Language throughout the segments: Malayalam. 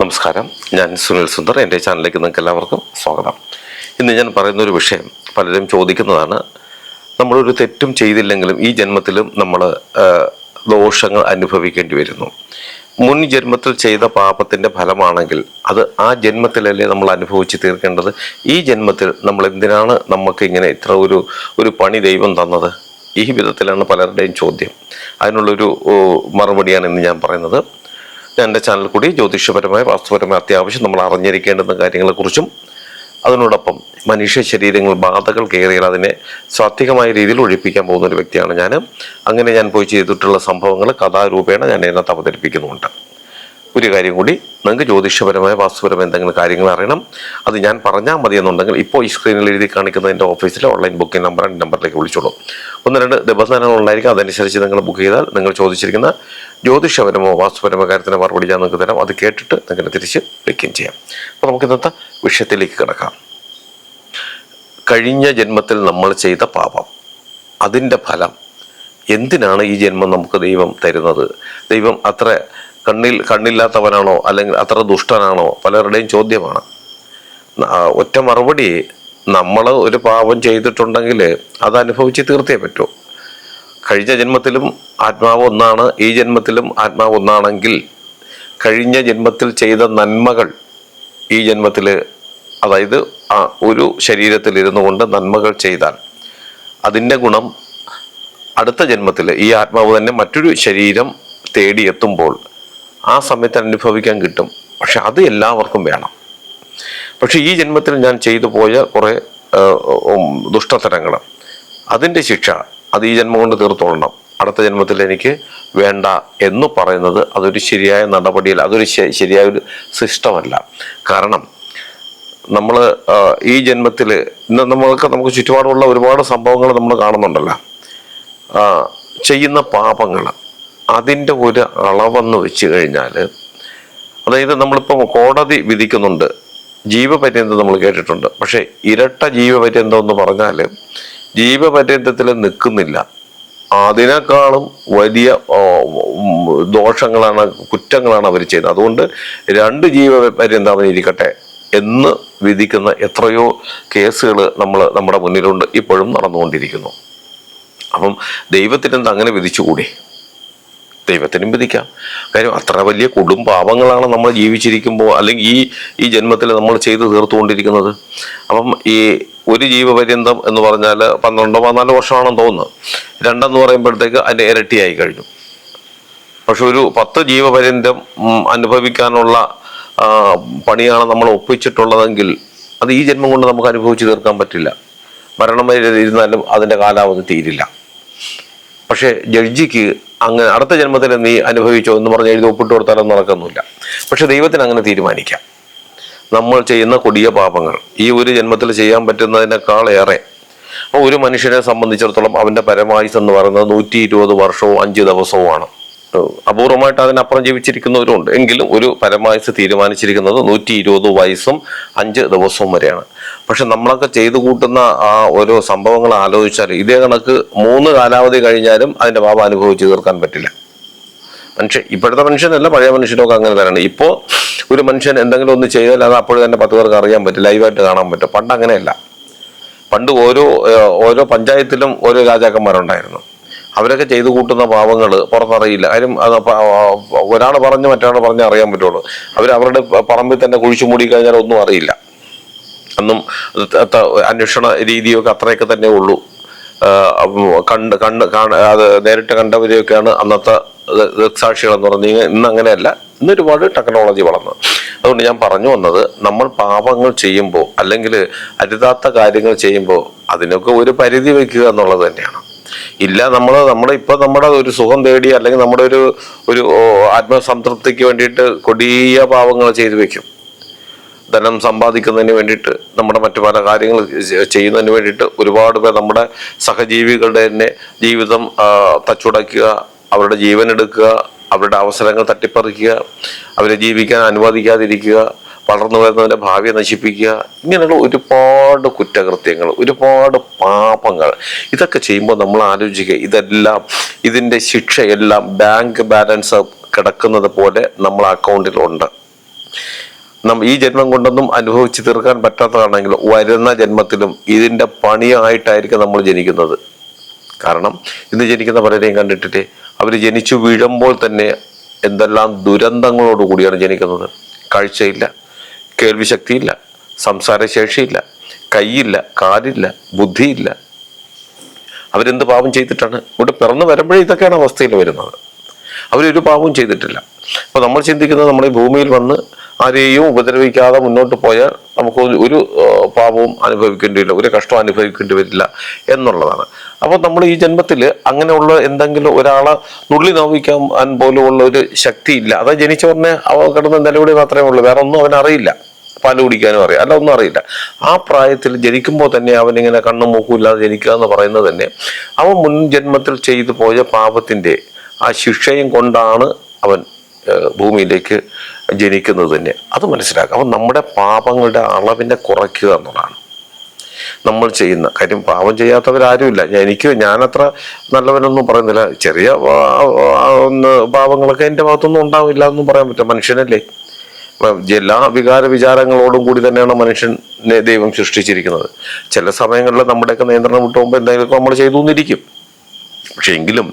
നമസ്കാരം. ഞാൻ സുനിൽ സുന്ദർ. എന്റെ ചാനലിലേക്ക് നിങ്ങൾക്ക് എല്ലാവർക്കും സ്വാഗതം. ഇന്ന് ഞാൻ പറയുന്ന ഒരു വിഷയം പലരും ചോദിക്കുന്നതാണ് നമ്മളൊരു തെറ്റും ചെയ്തില്ലെങ്കിലും ഈ ജന്മത്തിലും നമ്മൾ ദോഷങ്ങൾ അനുഭവിക്കേണ്ടി വരുന്നു. മുൻ ജന്മത്തിൽ ചെയ്ത പാപത്തിന്റെ ഫലമാണെങ്കിൽ അത് ആ ജന്മത്തിലല്ലേ നമ്മൾ അനുഭവിച്ച് തീർക്കേണ്ടത്? ഈ ജന്മത്തിൽ നമ്മൾ എന്തിനാണ് നമുക്ക് ഇങ്ങനെ ഇത്ര ഒരു ഒരു പണി ദൈവം തന്നത്? ഈ വിധത്തിലാണ് പലരുടെയും ചോദ്യം. അതിനുള്ളൊരു മറുപടിയാണ് ഇന്ന് ഞാൻ പറയുന്നത്. എന്റെ ചാനൽ കൂടി ജ്യോതിഷപരമായ വാസ്തുപരമായ അത്യാവശ്യം നമ്മൾ അറിഞ്ഞിരിക്കേണ്ടുന്ന കാര്യങ്ങളെക്കുറിച്ചും അതിനോടൊപ്പം മനുഷ്യ ശരീരങ്ങൾ ബാധകൾ കയറിയാൽ അതിനെ സാത്വികമായ രീതിയിൽ ഒഴിപ്പിക്കാൻ പോകുന്ന ഒരു വ്യക്തിയാണ് ഞാൻ അങ്ങനെ ഞാൻ പോയി ചെയ്തിട്ടുള്ള സംഭവങ്ങൾ കഥാരൂപേണ ഞാൻ ഇതിനകത്ത് അവതരിപ്പിക്കുന്നുമുണ്ട്. ഒരു കാര്യം കൂടി. നിങ്ങൾക്ക് ജ്യോതിഷപരമായ വാസ്തുപരമായ എന്തെങ്കിലും കാര്യങ്ങൾ അറിയണം. അത് ഞാൻ പറഞ്ഞാൽ മതി എന്നുണ്ടെങ്കിൽ ഇപ്പോൾ ഈ സ്ക്രീനിൽ എഴുതി കാണിക്കുന്ന എന്റെ ഓഫീസിലെ ഓൺലൈൻ ബുക്കിംഗ് നമ്പർ നമ്പറിലേക്ക് വിളിച്ചോളൂ. ഒന്ന് രണ്ട് ദിവസങ്ങൾ ഉണ്ടായിരിക്കും. അതനുസരിച്ച് നിങ്ങൾ ബുക്ക് ചെയ്താൽ നിങ്ങൾ ചോദിച്ചിരിക്കുന്ന ജ്യോതിഷപരമോ വാസ്തുപരമോ കാര്യത്തിന് മറുപടി ഞാൻ നിങ്ങൾക്ക് തരാം. അത് കേട്ടിട്ട് നിങ്ങൾക്ക് തിരിച്ച് വിളിക്കുകയും ചെയ്യാം. അപ്പോൾ നമുക്ക് ഇന്നത്തെ വിഷയത്തിലേക്ക് കിടക്കാം. കഴിഞ്ഞ ജന്മത്തിൽ നമ്മൾ ചെയ്ത പാപം. അതിന്റെ ഫലം എന്തിനാണ് ഈ ജന്മം നമുക്ക് ദൈവം തരുന്നത്? ദൈവം അത്ര കണ്ണിൽ കണ്ണില്ലാത്തവനാണോ? അല്ലെങ്കിൽ അത്ര ദുഷ്ടനാണോ? പലരുടെയും ചോദ്യമാണ്. ഒറ്റ മറുപടി നമ്മൾ ഒരു പാപം ചെയ്തിട്ടുണ്ടെങ്കിൽ അത് അനുഭവിച്ച് തീർത്തേ പറ്റൂ. കഴിഞ്ഞ ജന്മത്തിലും ആത്മാവ് ഒന്നാണ്. ഈ ജന്മത്തിലും ആത്മാവ് ഒന്നാണെങ്കിൽ കഴിഞ്ഞ ജന്മത്തിൽ ചെയ്ത നന്മകൾ ഈ ജന്മത്തിൽ അതായത് ആ ഒരു ശരീരത്തിൽ ഇരുന്നു കൊണ്ട് നന്മകൾ ചെയ്താൽ അതിന്റെ ഗുണം അടുത്ത ജന്മത്തിൽ ഈ ആത്മാവ് തന്നെ മറ്റൊരു ശരീരം തേടിയെത്തുമ്പോൾ ആ സമയത്ത് അനുഭവിക്കാൻ കിട്ടും. പക്ഷെ അത് എല്ലാവർക്കും വേണം. പക്ഷെ ഈ ജന്മത്തിൽ ഞാൻ ചെയ്തു പോയ കുറേ ദുഷ്ടതരങ്ങൾ അതിന്റെ ശിക്ഷ അത് ഈ ജന്മം കൊണ്ട് തീർത്തോളണം. അടുത്ത ജന്മത്തിൽ എനിക്ക് വേണ്ട എന്ന് പറയുന്നത് അതൊരു ശരിയായ നടപടിയല്ല അതൊരു ശരിയായ ഒരു സിസ്റ്റമല്ല. കാരണം നമ്മൾ ഈ ജന്മത്തിൽ ഇന്ന് നമ്മൾക്ക് നമുക്ക് ചുറ്റുപാടുള്ള ഒരുപാട് സംഭവങ്ങൾ നമ്മൾ കാണുന്നുണ്ടല്ലോ. ചെയ്യുന്ന പാപങ്ങൾ അതിന്റെ ഒരു അളവെന്ന് വെച്ച് കഴിഞ്ഞാൽ അതായത് നമ്മളിപ്പോൾ കോടതി വിധിക്കുന്നുണ്ട്. ജീവപര്യന്തം നമ്മൾ കേട്ടിട്ടുണ്ട്. പക്ഷേ ഇരട്ട ജീവപര്യന്തം എന്ന് പറഞ്ഞാൽ ജീവപര്യന്തത്തിൽ നിൽക്കുന്നില്ല. അതിനേക്കാളും വലിയ ദോഷങ്ങളാണ് കുറ്റങ്ങളാണ് അവർ ചെയ്യുന്നത്. അതുകൊണ്ട് രണ്ട് ജീവപര്യന്തം ഇരിക്കട്ടെ എന്ന് വിധിക്കുന്ന എത്രയോ കേസുകൾ നമ്മൾ നമ്മുടെ മുന്നിലുണ്ട്. ഇപ്പോഴും നടന്നുകൊണ്ടിരിക്കുന്നു. അപ്പം ദൈവത്തിന് എന്താ അങ്ങനെ വിധിച്ചുകൂടി? ദൈവത്തിനും വിധിക്കാം. കാര്യം അത്ര വലിയ കുടുംബാവങ്ങളാണ് നമ്മൾ ജീവിച്ചിരിക്കുമ്പോൾ അല്ലെങ്കിൽ ഈ ഈ ജന്മത്തിൽ നമ്മൾ ചെയ്ത് തീർത്തുകൊണ്ടിരിക്കുന്നത്. അപ്പം ഈ ഒരു ജീവപര്യന്തം എന്ന് പറഞ്ഞാൽ പന്ത്രണ്ടോ പതിനാലോ വർഷമാണെന്ന് തോന്നുന്നു. രണ്ടെന്ന് പറയുമ്പോഴത്തേക്ക് അതിന്റെ ഇരട്ടിയായി കഴിഞ്ഞു. പക്ഷെ ഒരു പത്ത് ജീവപര്യന്തം അനുഭവിക്കാനുള്ള പണിയാണ് നമ്മൾ ഒപ്പിച്ചിട്ടുള്ളതെങ്കിൽ അത് ഈ ജന്മം കൊണ്ട് നമുക്ക് അനുഭവിച്ചു തീർക്കാൻ പറ്റില്ല. മരണം വരെ ഇരുന്നാലും അതിന്റെ കാലാവധി തീരില്ല. പക്ഷേ ജഡ്ജിക്ക് അങ്ങ് അടുത്ത ജന്മത്തിൽ നീ അനുഭവിച്ചോ എന്ന് പറഞ്ഞ് എഴുതി ഒപ്പിട്ട് കൊടുത്താലൊന്നും നടക്കുന്നില്ല. പക്ഷെ ദൈവത്തിന് അങ്ങനെ തീരുമാനിക്കാം. നമ്മൾ ചെയ്യുന്ന കൊടിയ പാപങ്ങൾ ഈ ഒരു ജന്മത്തിൽ ചെയ്യാൻ പറ്റുന്നതിനേക്കാൾ ഏറെ. ഒരു മനുഷ്യനെ സംബന്ധിച്ചിടത്തോളം അവന്റെ പരമായുസ് എന്ന് പറയുന്നത് നൂറ്റി ഇരുപത് വർഷവും അഞ്ച് ദിവസവുമാണ്. അപൂർവമായിട്ട് അതിനപ്പുറം ജീവിച്ചിരിക്കുന്നവരുണ്ട് എങ്കിലും ഒരു പരമായുസ് തീരുമാനിച്ചിരിക്കുന്നത് നൂറ്റി ഇരുപത് വയസ്സും അഞ്ച് ദിവസവും വരെയാണ്. പക്ഷെ നമ്മളൊക്കെ ചെയ്തു കൂട്ടുന്ന ആ ഓരോ സംഭവങ്ങൾ ആലോചിച്ചാൽ ഇതേ കണക്ക് മൂന്ന് കാലാവധി കഴിഞ്ഞാലും അതിന്റെ പാപം അനുഭവിച്ചു തീർക്കാൻ പറ്റില്ല. മനുഷ്യൻ ഇപ്പോഴത്തെ മനുഷ്യനല്ല പഴയ മനുഷ്യനൊക്കെ അങ്ങനെ തന്നെയാണ്. ഇപ്പോൾ ഒരു മനുഷ്യൻ എന്തെങ്കിലും ഒന്ന് ചെയ്താൽ അത് അപ്പോഴും തന്നെ പത്ത് പേർക്ക് അറിയാൻ പറ്റും ലൈവായിട്ട് കാണാൻ പറ്റും. പണ്ട് അങ്ങനെയല്ല. പണ്ട് ഓരോ ഓരോ പഞ്ചായത്തിലും ഓരോ രാജാക്കന്മാരുണ്ടായിരുന്നു. അവരൊക്കെ ചെയ്തു കൂട്ടുന്ന പാവങ്ങൾ പുറത്തറിയില്ല. കാര്യം അത് ഒരാൾ പറഞ്ഞ് മറ്റൊരാൾ പറഞ്ഞ് അറിയാൻ പറ്റുള്ളൂ. അവർ അവരുടെ പറമ്പിൽ തന്നെ കുഴിച്ചു മൂടി കഴിഞ്ഞാൽ ഒന്നും അറിയില്ല. അന്നും അന്വേഷണ രീതിയൊക്കെ അത്രയൊക്കെ തന്നെ ഉള്ളൂ. കണ്ട് കണ്ട് കാണ അത് നേരിട്ട് കണ്ടവരെയൊക്കെയാണ് അന്നത്തെ ദൃക്സാക്ഷികളെന്ന് പറഞ്ഞു ഇന്ന് അങ്ങനെയല്ല. ഇന്ന് ഒരുപാട് ടെക്നോളജി വളർന്നു. അതുകൊണ്ട് ഞാൻ പറഞ്ഞു വന്നത് നമ്മൾ പാപങ്ങൾ ചെയ്യുമ്പോൾ അല്ലെങ്കിൽ അരുതാത്ത കാര്യങ്ങൾ ചെയ്യുമ്പോൾ അതിനൊക്കെ ഒരു പരിധി വയ്ക്കുക എന്നുള്ളത് തന്നെയാണ്. ഇല്ല നമ്മൾ നമ്മൾ ഇപ്പൊ നമ്മുടെ ഒരു സുഖം തേടി അല്ലെങ്കിൽ നമ്മുടെ ഒരു ഒരു ആത്മസംതൃപ്തിക്ക് വേണ്ടിയിട്ട് കൊടിയ പാവങ്ങൾ ചെയ്തു വെക്കും. ധനം സമ്പാദിക്കുന്നതിന് വേണ്ടിയിട്ട് നമ്മുടെ മറ്റു പല കാര്യങ്ങൾ ചെയ്യുന്നതിന് വേണ്ടിയിട്ട് ഒരുപാട് പേർ നമ്മുടെ സഹജീവികളുടെ തന്നെ ജീവിതം തച്ചുടയ്ക്കുക അവരുടെ ജീവൻ എടുക്കുക അവരുടെ അവസരങ്ങൾ തട്ടിപ്പറിക്കുക അവരെ ജീവിക്കാൻ അനുവദിക്കാതിരിക്കുക വളർന്നു വരുന്നതിന്റെ ഭാവിയെ നശിപ്പിക്കുക. ഇങ്ങനെയുള്ള ഒരുപാട് കുറ്റകൃത്യങ്ങൾ ഒരുപാട് പാപങ്ങൾ. ഇതൊക്കെ ചെയ്യുമ്പോൾ നമ്മൾ ആലോചിക്കുക ഇതെല്ലാം ഇതിന്റെ ശിക്ഷയെല്ലാം ബാങ്ക് ബാലൻസ് കിടക്കുന്നത് പോലെ നമ്മളെ അക്കൗണ്ടിലുണ്ട് നം ഈ ജന്മം കൊണ്ടൊന്നും അനുഭവിച്ച് തീർക്കാൻ പറ്റാത്തതാണെങ്കിൽ വരുന്ന ജന്മത്തിലും ഇതിന്റെ പണിയായിട്ടായിരിക്കും നമ്മൾ ജനിക്കുന്നത്. കാരണം ഇന്ന് ജനിക്കുന്ന പലരെയും കണ്ടിട്ടില്ലേ? അവർ ജനിച്ചു വീഴുമ്പോൾ തന്നെ എന്തെല്ലാം ദുരന്തങ്ങളോട് കൂടിയാണ് ജനിക്കുന്നത്. കാഴ്ചയില്ല. കേൾവി ശക്തിയില്ല സംസാരശേഷിയില്ല കൈയില്ല കാലില്ല ബുദ്ധിയില്ല. അവരെന്ത് പാപം ചെയ്തിട്ടാണ്? ഇവിടെ പിറന്നു വരുമ്പോഴേ ഇതൊക്കെയാണ് അവസ്ഥയിൽ വരുന്നത്. അവരൊരു പാപവും ചെയ്തിട്ടില്ല. അപ്പോൾ നമ്മൾ ചിന്തിക്കുന്നത് നമ്മൾ ഈ ഭൂമിയിൽ വന്ന് ആരെയും ഉപദ്രവിക്കാതെ മുന്നോട്ട് പോയാൽ നമുക്ക് ഒരു- പാപവും അനുഭവിക്കേണ്ടി വരില്ല ഒരു കഷ്ടവും അനുഭവിക്കേണ്ടി വരില്ല എന്നുള്ളതാണ്. അപ്പോൾ നമ്മൾ ഈ ജന്മത്തിൽ അങ്ങനെയുള്ള എന്തെങ്കിലും ഒരാളെ നുള്ളി നോവിക്കാൻ പോലുമുള്ള ഒരു ശക്തിയില്ല. അത് ജനിച്ച ഉടനെ അവ കിടന്ന് നിലവിളി മാത്രമേ ഉള്ളൂ വേറെ ഒന്നും അവനറിയില്ല. പാൽ കുടിക്കാനും അറിയാം. അല്ല ഒന്നും അറിയില്ല. ആ പ്രായത്തിൽ ജനിക്കുമ്പോൾ തന്നെ അവനിങ്ങനെ കണ്ണും മൂക്കും ഇല്ലാതെ ജനിക്കുക എന്ന് പറയുന്നത് തന്നെ അവൻ മുൻ ജന്മത്തിൽ ചെയ്തു പോയ പാപത്തിന്റെ ആ ശിക്ഷയും കൊണ്ടാണ് അവൻ ഭൂമിയിലേക്ക് ജനിക്കുന്നത് തന്നെ. അത് മനസ്സിലാക്കുക അപ്പം നമ്മുടെ പാപങ്ങളുടെ അളവിനെ കുറയ്ക്കുക എന്നുള്ളതാണ്. നമ്മൾ ചെയ്യുന്ന കാര്യം. പാപം ചെയ്യാത്തവരാരുമില്ല. എനിക്ക് ഞാനത്ര നല്ലവനൊന്നും പറയുന്നില്ല. ചെറിയ പാപങ്ങളൊക്കെ എന്റെ ഭാഗത്തൊന്നും ഉണ്ടാവില്ല എന്നും പറയാൻ പറ്റും മനുഷ്യനല്ലേ? എല്ലാ വികാര വിചാരങ്ങളോടും കൂടി തന്നെയാണ് മനുഷ്യനെ ദൈവം സൃഷ്ടിച്ചിരിക്കുന്നത്. ചില സമയങ്ങളിൽ നമ്മുടെയൊക്കെ നിയന്ത്രണം വിട്ടു പോകുമ്പോൾ എന്തെങ്കിലുമൊക്കെ നമ്മൾ ചെയ്തു എന്നിരിക്കും പക്ഷെ എങ്കിലും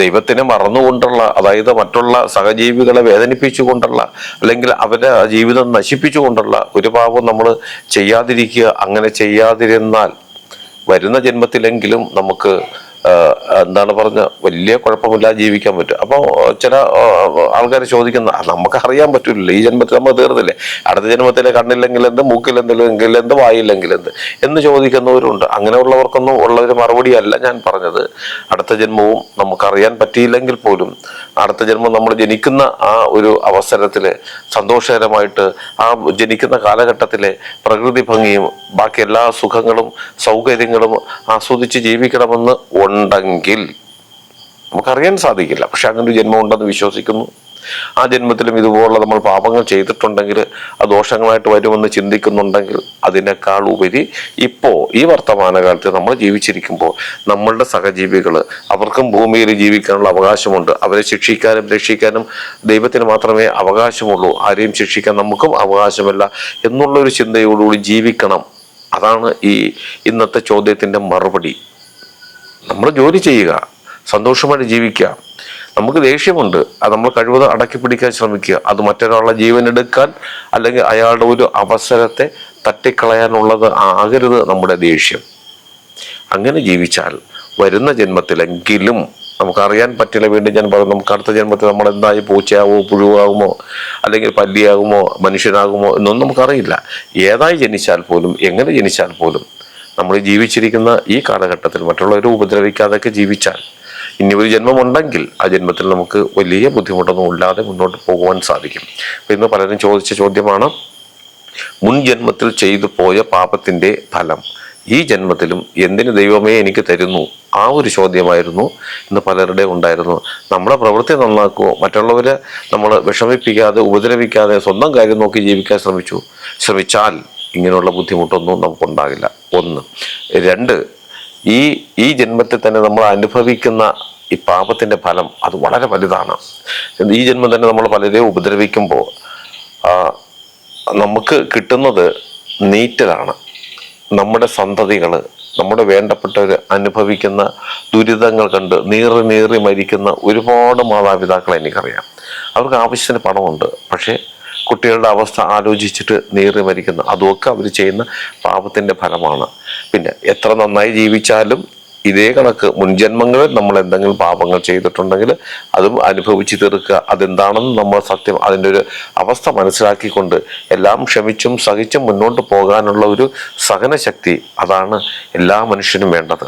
ദൈവത്തിനെ മറന്നുകൊണ്ടുള്ള അതായത് മറ്റുള്ള സഹജീവികളെ വേദനിപ്പിച്ചുകൊണ്ടുള്ള അല്ലെങ്കിൽ അവരെ ജീവിതം നശിപ്പിച്ചുകൊണ്ടുള്ള ഒരു പാപം നമ്മൾ ചെയ്യാതിരിക്കുക അങ്ങനെ ചെയ്യാതിരുന്നാൽ വരുന്ന ജന്മത്തിലെങ്കിലും നമുക്ക് എന്താണ് പറഞ്ഞ വലിയ കുഴപ്പമില്ലാതെ ജീവിക്കാൻ പറ്റും. അപ്പോൾ ചില ആൾക്കാർ ചോദിക്കുന്ന "ആ, നമുക്ക് അറിയാൻ പറ്റില്ലല്ലോ ഈ ജന്മത്തിൽ നമ്മൾ തീർന്നില്ലേ? അടുത്ത ജന്മത്തിൽ കണ്ണില്ലെങ്കിൽ എന്ത് മൂക്കിലെന്തെങ്കിലും എന്ത് വായില്ലെങ്കിൽ എന്ത്? എന്ന് ചോദിക്കുന്നവരുണ്ട്. അങ്ങനെ അങ്ങനെയുള്ളവർക്കൊന്നും ഉള്ള ഒരു മറുപടി അല്ല ഞാൻ പറഞ്ഞത്. അടുത്ത ജന്മവും നമുക്കറിയാൻ പറ്റിയില്ലെങ്കിൽ പോലും അടുത്ത ജന്മം നമ്മൾ ജനിക്കുന്ന ആ ഒരു അവസരത്തിൽ സന്തോഷകരമായിട്ട് ആ ജനിക്കുന്ന കാലഘട്ടത്തിലെ പ്രകൃതി ഭംഗിയും ബാക്കി എല്ലാ സുഖങ്ങളും സൗകര്യങ്ങളും ആസ്വദിച്ച് ജീവിക്കണമെന്ന് ഉണ്ടെങ്കിൽ നമുക്കറിയാൻ സാധിക്കില്ല. പക്ഷെ അങ്ങനെ ഒരു ജന്മം ഉണ്ടെന്ന് വിശ്വസിക്കുന്നു. ആ ജന്മത്തിലും ഇതുപോലുള്ള നമ്മൾ പാപങ്ങൾ ചെയ്തിട്ടുണ്ടെങ്കിൽ ആ ദോഷങ്ങളായിട്ട് വരുമെന്ന് ചിന്തിക്കുന്നുണ്ടെങ്കിൽ അതിനേക്കാൾ ഉപരി ഇപ്പോൾ ഈ വർത്തമാനകാലത്ത് നമ്മൾ ജീവിച്ചിരിക്കുമ്പോൾ നമ്മളുടെ സഹജീവികൾ അവർക്കും ഭൂമിയിൽ ജീവിക്കാനുള്ള അവകാശമുണ്ട്. അവരെ ശിക്ഷിക്കാനും രക്ഷിക്കാനും ദൈവത്തിന് മാത്രമേ അവകാശമുള്ളൂ. ആരെയും ശിക്ഷിക്കാൻ നമുക്കും അവകാശമില്ല എന്നുള്ളൊരു ചിന്തയോടുകൂടി ജീവിക്കണം. അതാണ് ഈ ഇന്നത്തെ ചോദ്യത്തിന്റെ മറുപടി. നമ്മൾ ജോലി ചെയ്യുക സന്തോഷമായിട്ട് ജീവിക്കുക. നമുക്ക് ദേഷ്യമുണ്ട് അത് നമ്മൾ കഴിവതും അടക്കി പിടിക്കാൻ ശ്രമിക്കുക. അത് മറ്റൊരാളുടെ ജീവൻ എടുക്കാൻ അല്ലെങ്കിൽ അയാളുടെ ഒരു അവസരത്തെ തട്ടിക്കളയാനുള്ളത് ആകരുത് നമ്മുടെ ദേഷ്യം. അങ്ങനെ ജീവിച്ചാൽ വരുന്ന ജന്മത്തിലെങ്കിലും നമുക്കറിയാൻ പറ്റില്ല വീണ്ടും ഞാൻ പറഞ്ഞു നമുക്ക് അടുത്ത ജന്മത്തിൽ നമ്മൾ എന്തായി പൂച്ചയാകുമോ പുഴുവാകുമോ അല്ലെങ്കിൽ പല്ലിയാകുമോ മനുഷ്യനാകുമോ എന്നൊന്നും നമുക്കറിയില്ല. ഏതായി ജനിച്ചാൽ പോലും എങ്ങനെ ജനിച്ചാൽ പോലും നമ്മൾ ജീവിച്ചിരിക്കുന്ന ഈ കാലഘട്ടത്തിൽ മറ്റുള്ളവരെ ഉപദ്രവിക്കാതെയൊക്കെ ജീവിച്ചാൽ ഇനി ഒരു ജന്മമുണ്ടെങ്കിൽ ആ ജന്മത്തിൽ നമുക്ക് വലിയ ബുദ്ധിമുട്ടൊന്നും ഇല്ലാതെ മുന്നോട്ട് പോകുവാൻ സാധിക്കും. അപ്പം ഇന്ന് പലരും ചോദിച്ച ചോദ്യമാണ് മുൻ ജന്മത്തിൽ ചെയ്തു പോയ പാപത്തിന്റെ ഫലം ഈ ജന്മത്തിലും എന്തിന് ദൈവമേ എനിക്ക് തരുന്നു? ആ ഒരു ചോദ്യമായിരുന്നു ഇന്ന് പലരുടെ ഉണ്ടായിരുന്നു. നമ്മുടെ പ്രവൃത്തി നന്നാക്കുമോ മറ്റുള്ളവരെ നമ്മൾ വിഷമിപ്പിക്കാതെ ഉപദ്രവിക്കാതെ സ്വന്തം കാര്യം നോക്കി ജീവിക്കാൻ ശ്രമിച്ചു. ശ്രമിച്ചാൽ ഇങ്ങനെയുള്ള ബുദ്ധിമുട്ടൊന്നും നമുക്കുണ്ടാകില്ല. ഒന്ന്. രണ്ട് ഈ ഈ ജന്മത്തിൽ തന്നെ നമ്മൾ അനുഭവിക്കുന്ന ഈ പാപത്തിന്റെ ഫലം അത് വളരെ വലുതാണ്. ഈ ജന്മം തന്നെ നമ്മൾ പലരെയും ഉപദ്രവിക്കുമ്പോൾ നമുക്ക് കിട്ടുന്നത് നീറ്റലാണ്. നമ്മുടെ സന്തതികൾ നമ്മുടെ വേണ്ടപ്പെട്ടവർ അനുഭവിക്കുന്ന ദുരിതങ്ങൾ കണ്ട് നീറി നീറി മരിക്കുന്ന ഒരുപാട് മാതാപിതാക്കളെ എനിക്കറിയാം. അവർക്ക് ആവശ്യത്തിന് പണമുണ്ട്. പക്ഷേ കുട്ടികളുടെ അവസ്ഥ ആലോചിച്ചിട്ട് നീറി മരിക്കുന്ന. അതുമൊക്കെ അവർ ചെയ്യുന്ന പാപത്തിന്റെ ഫലമാണ്. പിന്നെ എത്ര നന്നായി ജീവിച്ചാലും ഇതേ കണക്ക് മുൻജന്മങ്ങളിൽ നമ്മൾ എന്തെങ്കിലും പാപങ്ങൾ ചെയ്തിട്ടുണ്ടെങ്കിൽ അതും അനുഭവിച്ചു തീർക്കുക. അതെന്താണെന്ന് നമ്മൾ സത്യം അതിന്റെ ഒരു അവസ്ഥ മനസ്സിലാക്കിക്കൊണ്ട് എല്ലാം ക്ഷമിച്ചും സഹിച്ചും മുന്നോട്ട് പോകാനുള്ള ഒരു സഹനശക്തി അതാണ് എല്ലാ മനുഷ്യനും വേണ്ടത്.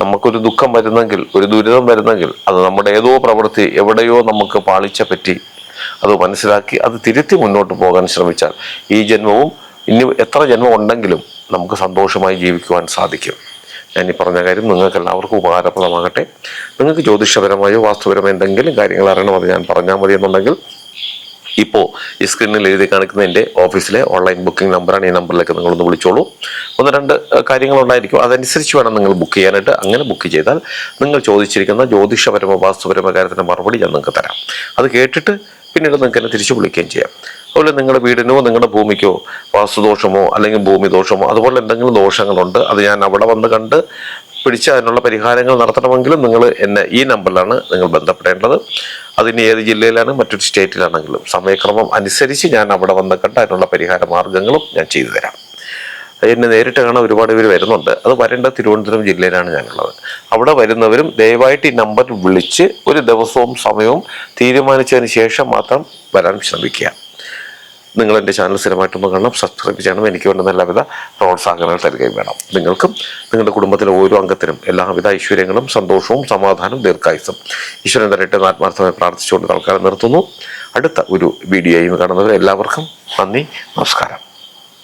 നമുക്കൊരു ദുഃഖം വരുന്നെങ്കിൽ ഒരു ദുരിതം വരുന്നെങ്കിൽ അത് നമ്മുടെ ഏതോ പ്രവൃത്തി എവിടെയോ നമുക്ക് പാളിച്ച പറ്റി അത് മനസ്സിലാക്കി അത് തിരുത്തി മുന്നോട്ട് പോകാൻ ശ്രമിച്ചാൽ ഈ ജന്മവും ഇനി എത്ര ജന്മം ഉണ്ടെങ്കിലും നമുക്ക് സന്തോഷമായി ജീവിക്കുവാൻ സാധിക്കും. ഞാൻ ഈ പറഞ്ഞ കാര്യം നിങ്ങൾക്ക് എല്ലാവർക്കും ഉപകാരപ്രദമാകട്ടെ. നിങ്ങൾക്ക് ജ്യോതിഷപരമായോ വാസ്തുപരമായോ എന്തെങ്കിലും കാര്യങ്ങൾ അറിയണമെന്ന് ഞാൻ പറഞ്ഞാൽ മതി എന്നുണ്ടെങ്കിൽ ഇപ്പോൾ ഈ സ്ക്രീനിൽ എഴുതി കാണിക്കുന്ന എന്റെ ഓഫീസിലെ ഓൺലൈൻ ബുക്കിംഗ് നമ്പറാണ് ഈ നമ്പറിലേക്ക് നിങ്ങളൊന്ന് വിളിച്ചോളൂ. ഒന്ന് രണ്ട് കാര്യങ്ങളുണ്ടായിരിക്കും. അതനുസരിച്ച് വേണം നിങ്ങൾ ബുക്ക് ചെയ്യാനായിട്ട്. അങ്ങനെ ബുക്ക് ചെയ്താൽ നിങ്ങൾ ചോദിച്ചിരിക്കുന്ന ജ്യോതിഷപരമോ വാസ്തുപരമോ കാര്യത്തിന്റെ മറുപടി ഞാൻ നിങ്ങൾക്ക് തരാം. അത് കേട്ടിട്ട് പിന്നീട് നിങ്ങൾക്ക് എന്നെ തിരിച്ചു വിളിക്കുകയും ചെയ്യാം. അതുപോലെ നിങ്ങളുടെ വീടിനോ നിങ്ങളുടെ ഭൂമിക്കോ വാസ്തുദോഷമോ അല്ലെങ്കിൽ ഭൂമി ദോഷമോ അതുപോലെ എന്തെങ്കിലും ദോഷങ്ങളുണ്ട് അത് ഞാൻ അവിടെ വന്ന് കണ്ട് പിടിച്ച് അതിനുള്ള പരിഹാരങ്ങൾ നടത്തണമെങ്കിലും നിങ്ങൾ എന്നെ ഈ നമ്പറിലാണ് നിങ്ങൾ ബന്ധപ്പെടേണ്ടത്. അതിന് ഏത് ജില്ലയിലാണ് മറ്റൊരു സ്റ്റേറ്റിലാണെങ്കിലും സമയക്രമം അനുസരിച്ച് ഞാൻ അവിടെ വന്ന് കണ്ട് അതിനുള്ള പരിഹാര മാർഗങ്ങളും ഞാൻ ചെയ്തു തരാം. എന്നെ നേരിട്ട് കാണാൻ ഒരുപാട് പേര് വരുന്നുണ്ട്. അത് വരേണ്ട തിരുവനന്തപുരം ജില്ലയിലാണ് ഞാനുള്ളത്. അവിടെ വരുന്നവരും ദയവായിട്ട് ഈ നമ്പർ വിളിച്ച് ഒരു ദിവസവും സമയവും തീരുമാനിച്ചതിന് ശേഷം മാത്രം വരാൻ ശ്രമിക്കുക. നിങ്ങൾ എന്റെ ചാനൽ സ്ഥിരമായിട്ടൊന്ന് കാണണം സബ്സ്ക്രൈബ് ചെയ്യണം എനിക്ക് വേണ്ട എല്ലാവിധ പ്രോത്സാഹനങ്ങൾ തരികയും വേണം. നിങ്ങൾക്കും നിങ്ങളുടെ കുടുംബത്തിലെ ഓരോ അംഗത്തിനും എല്ലാവിധ ഐശ്വര്യങ്ങളും സന്തോഷവും സമാധാനവും ദീർഘായുസും ഈശ്വരൻ എന്ന് ആത്മാർത്ഥമായി പ്രാർത്ഥിച്ചുകൊണ്ട് തൽക്കാലം നിർത്തുന്നു. അടുത്ത ഒരു വീഡിയോയും കാണുന്നവർ എല്ലാവർക്കും നന്ദി നമസ്കാരം.